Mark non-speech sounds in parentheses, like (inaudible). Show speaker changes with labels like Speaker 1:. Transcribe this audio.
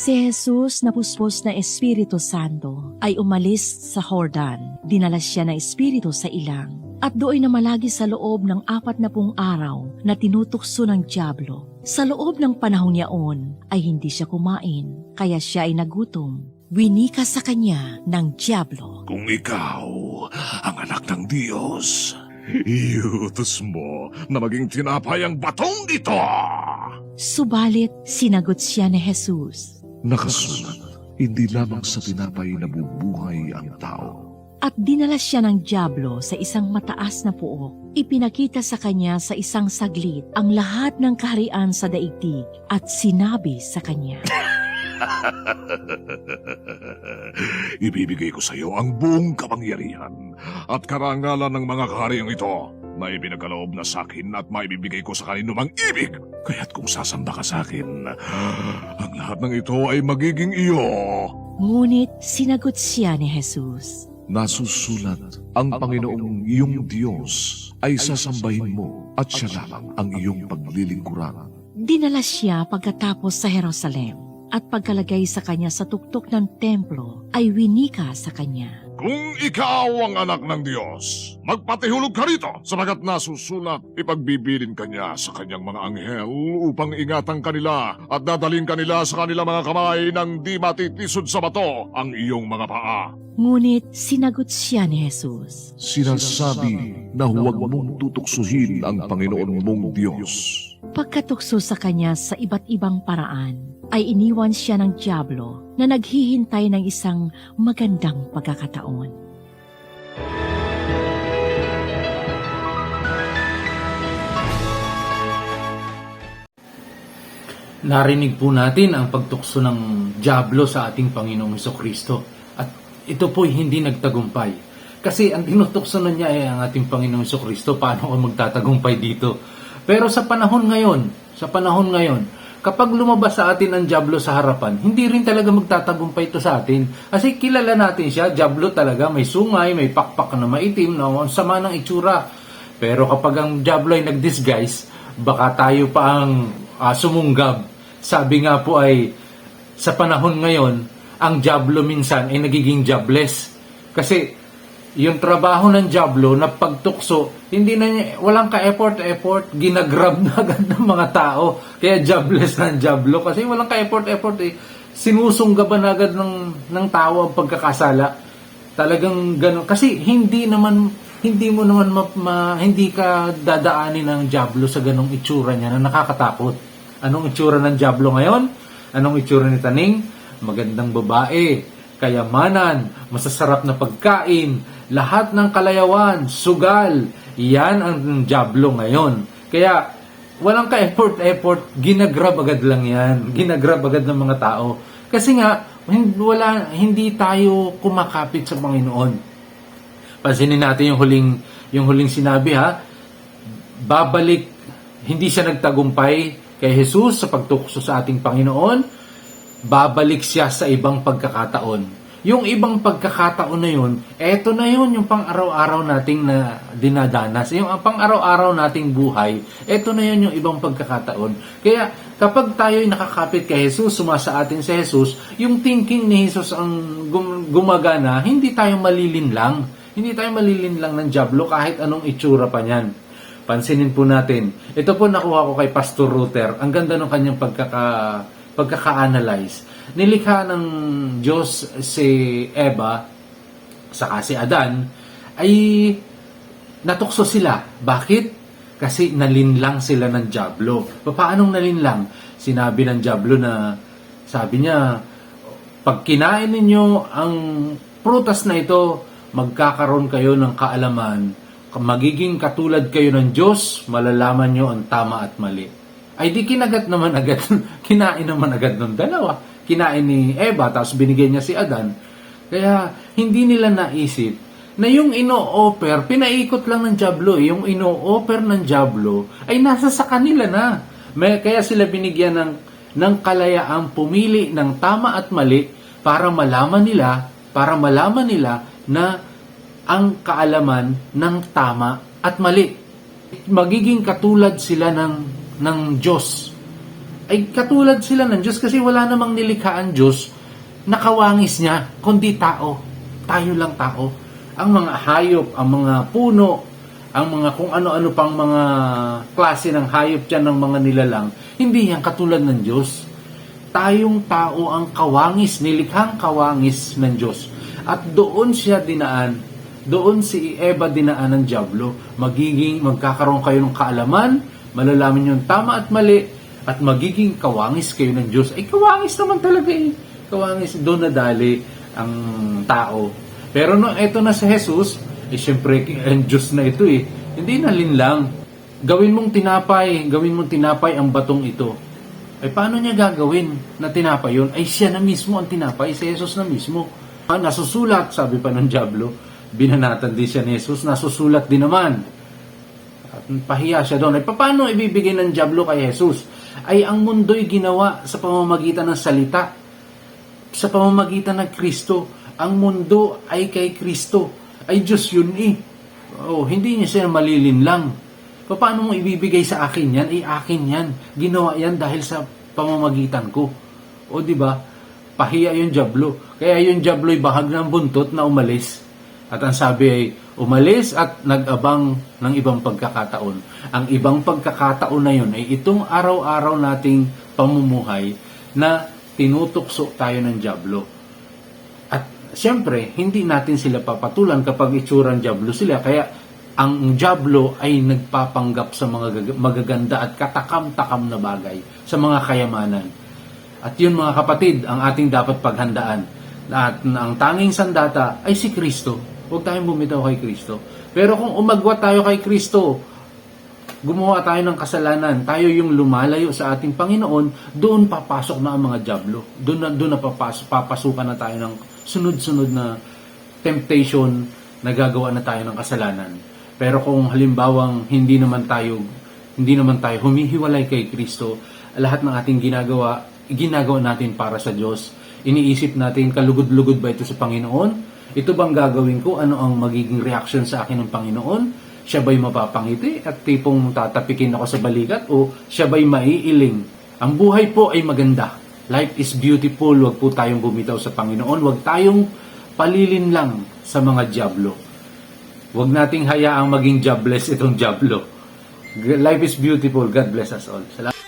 Speaker 1: Si Jesus na puspos na Espiritu Santo ay umalis sa Jordan. Dinala siya ng Espiritu sa ilang. At doon na malagi sa loob ng apat na pung araw na tinutukso ng Diablo. Sa loob ng panahong yaon ay hindi siya kumain, kaya siya ay nagutom. Winika sa kanya ng Diablo.
Speaker 2: Kung ikaw ang anak ng Diyos, iutos mo na maging tinapay ang batong ito.
Speaker 1: Subalit, sinagot siya ni Jesus.
Speaker 2: Nakasulat, hindi lamang sa tinapay nabubuhay ang tao.
Speaker 1: At dinala siya ng Diablo sa isang mataas na puok. Ipinakita sa kanya sa isang saglit ang lahat ng kaharian sa daigdig at sinabi sa kanya, (laughs)
Speaker 2: Ibibigay ko sa iyo ang buong kapangyarihan at karangalan ng mga kahariang ito na ibinagkaloob na sa akin at maibibigay ko sa kanino mang ibig. Kaya't kung sasamba ka sa akin, (gasps) ang lahat ng ito ay magiging iyo.
Speaker 1: Ngunit sinagot siya ni Jesus,
Speaker 2: Nasusulat, ang Panginoong iyong Diyos ay sasambahin mo at siya lamang ang iyong paglilingkuran.
Speaker 1: Dinala siya pagkatapos sa Jerusalem at pagkalagay sa kanya sa tuktok ng templo ay winika sa kanya.
Speaker 2: Kung ikaw ang anak ng Diyos, magpatihulog ka rito sapagat nasusulat, ipagbibilin kanya sa kanyang mga anghel upang ingatan kanila at dadalhin kanila sa kanilang mga kamay nang di matitisod sa bato ang iyong mga paa.
Speaker 1: Ngunit sinagot siya ni Jesus,
Speaker 2: Sinasabi na huwag mong tutuksuhin ang Panginoon mong Diyos.
Speaker 1: Pagkatukso sa kanya sa iba't ibang paraan, ay iniwan siya ng Diablo na naghihintay ng isang magandang pagkakataon.
Speaker 3: Narinig po natin ang pagtukso ng Diablo sa ating Panginoong Kristo. At ito po hindi nagtagumpay. Kasi ang tinutukso na niya ay ang ating Panginoong Kristo. Paano ko magtatagumpay dito? Pero sa panahon ngayon, sa panahon ngayon, kapag lumabas sa atin ang Diablo sa harapan, hindi rin talaga magtatagumpay ito sa atin. Kasi kilala natin siya, Diablo talaga, may sungay, may pakpak na maitim, na ang sama ng itsura. Pero kapag ang Diablo ay nag-disguise, baka tayo pa ang ah, sumunggab. Sabi nga po ay, sa panahon ngayon, ang Diablo minsan ay nagiging jobless. Kasi yung trabaho ng Diablo na pagtukso, hindi na niya, walang ka-effort-effort, ginagrab na agad ng mga tao. Kaya jobless ng Diablo kasi walang ka-effort-effort eh. Sinusunggaban na agad ng, ng tao ang pagkakasala. Talagang ganun. Kasi hindi naman, hindi mo naman ma, ma- hindi ka dadaanin ng Diablo sa ganong itsura niya na nakakatakot. Anong itsura ng Diablo ngayon? Anong itsura ni Taning? Magandang babae, kayamanan, masasarap na pagkain, lahat ng kalayawan, sugal. Yan ang Diablo ngayon. Kaya, walang ka-effort-effort, ginagrab agad lang yan. Ginagrab agad ng mga tao. Kasi nga, wala, hindi tayo kumakapit sa Panginoon. Pansinin natin yung huling, yung huling sinabi ha, babalik, hindi siya nagtagumpay kay Jesus sa pagtukso sa ating Panginoon, babalik siya sa ibang pagkakataon. Yung ibang pagkakataon na yun, eto na yun yung pang-araw-araw nating na dinadanas. Yung pang-araw-araw nating buhay, eto na yun yung ibang pagkakataon. Kaya kapag tayo'y nakakapit kay Jesus, sumasa atin si Jesus, yung thinking ni Jesus ang gum- gumagana, hindi tayo malilinlang. Hindi tayo malilinlang ng Diablo kahit anong itsura pa niyan. Pansinin po natin. Ito po nakuha ko kay Pastor Ruther. Ang ganda ng kanyang pagkaka, pagkaka-analyze. Nilikha ng Diyos si Eva, saka si Adan, ay natukso sila. Bakit? Kasi nalinlang sila ng Diablo. Paanong nalinlang? Sinabi ng Diablo na, sabi niya, pag kinain ninyo ang prutas na ito, magkakaroon kayo ng kaalaman magiging katulad kayo ng Diyos, malalaman nyo ang tama at mali. Ay di kinagat naman agad, (laughs) kinain naman agad ng dalawa. Kinain ni Eva, tapos binigay niya si Adan. Kaya hindi nila naisip na yung ino-offer, pinaikot lang ng Diablo, eh. yung ino-offer ng Diablo ay nasa sa kanila na. May, kaya sila binigyan ng, ng kalayaang pumili ng tama at mali para malaman nila, para malaman nila na ang kaalaman ng tama at mali. Magiging katulad sila ng, ng Diyos. Ay katulad sila ng Diyos kasi wala namang nilikha ang Diyos na kawangis niya, kundi tao. Tayo lang tao. Ang mga hayop, ang mga puno, ang mga kung ano-ano pang mga klase ng hayop dyan ng mga nilalang, hindi yan katulad ng Diyos. Tayong tao ang kawangis, nilikhang kawangis ng Diyos. At doon siya dinaan, doon si Eva dinaan ng Diablo. Magiging, magkakaroon kayo ng kaalaman, malalaman yung tama at mali, at magiging kawangis kayo ng Diyos. Ay, kawangis naman talaga eh. Kawangis, doon nadali ang tao. Pero no, eto na si Jesus, eh syempre, ang Diyos na ito eh. Hindi na linlang. Gawin mong tinapay, gawin mong tinapay ang batong ito. Ay paano niya gagawin na tinapay yun? Ay siya na mismo ang tinapay, si Jesus na mismo. Ah, nasusulat, sabi pa ng Diablo, binanatan din siya ni Jesus, nasusulat din naman. Pahiya siya doon. Ay paano ibibigay ng Diablo kay Jesus? Ay ang mundo'y ginawa sa pamamagitan ng salita, sa pamamagitan ng Kristo. Ang mundo ay kay Kristo. Ay Diyos yun eh. Oh, hindi niya siya malilin lang. Paano mo ibibigay sa akin yan? Eh, akin yan. Ginawa yan dahil sa pamamagitan ko. O, di ba? Pahiya yung jablo. Kaya yung jablo'y bahag ng buntot na umalis. At ang sabi ay, umalis at nag-abang ng ibang pagkakataon. Ang ibang pagkakataon na yun ay itong araw-araw nating pamumuhay na tinutukso tayo ng jablo. At siyempre, hindi natin sila papatulan kapag itsurang jablo sila. Kaya ang jablo ay nagpapanggap sa mga gag- magaganda at katakam-takam na bagay, sa mga kayamanan. At yun mga kapatid, ang ating dapat paghandaan. At ang tanging sandata ay si Kristo. Huwag tayong bumitaw kay Kristo. Pero kung umagwa tayo kay Kristo, gumawa tayo ng kasalanan, tayo yung lumalayo sa ating Panginoon, doon papasok na ang mga jablo. Doon na, doon na papasok, papasukan na tayo ng sunod-sunod na temptation na gagawa na tayo ng kasalanan. Pero kung halimbawang hindi naman tayo hindi naman tayo humihiwalay kay Kristo, lahat ng ating ginagawa, ginagawa natin para sa Diyos. Iniisip natin, kalugod-lugod ba ito sa Panginoon? Ito bang gagawin ko? Ano ang magiging reaction sa akin ng Panginoon? Siya ba'y mapapangiti at tipong tatapikin ako sa balikat o siya ba'y maiiling? Ang buhay po ay maganda. Life is beautiful. Huwag po tayong bumitaw sa Panginoon. Huwag tayong palilin lang sa mga diablo. Huwag nating hayaang maging jobless itong diablo. Life is beautiful. God bless us all. Salamat.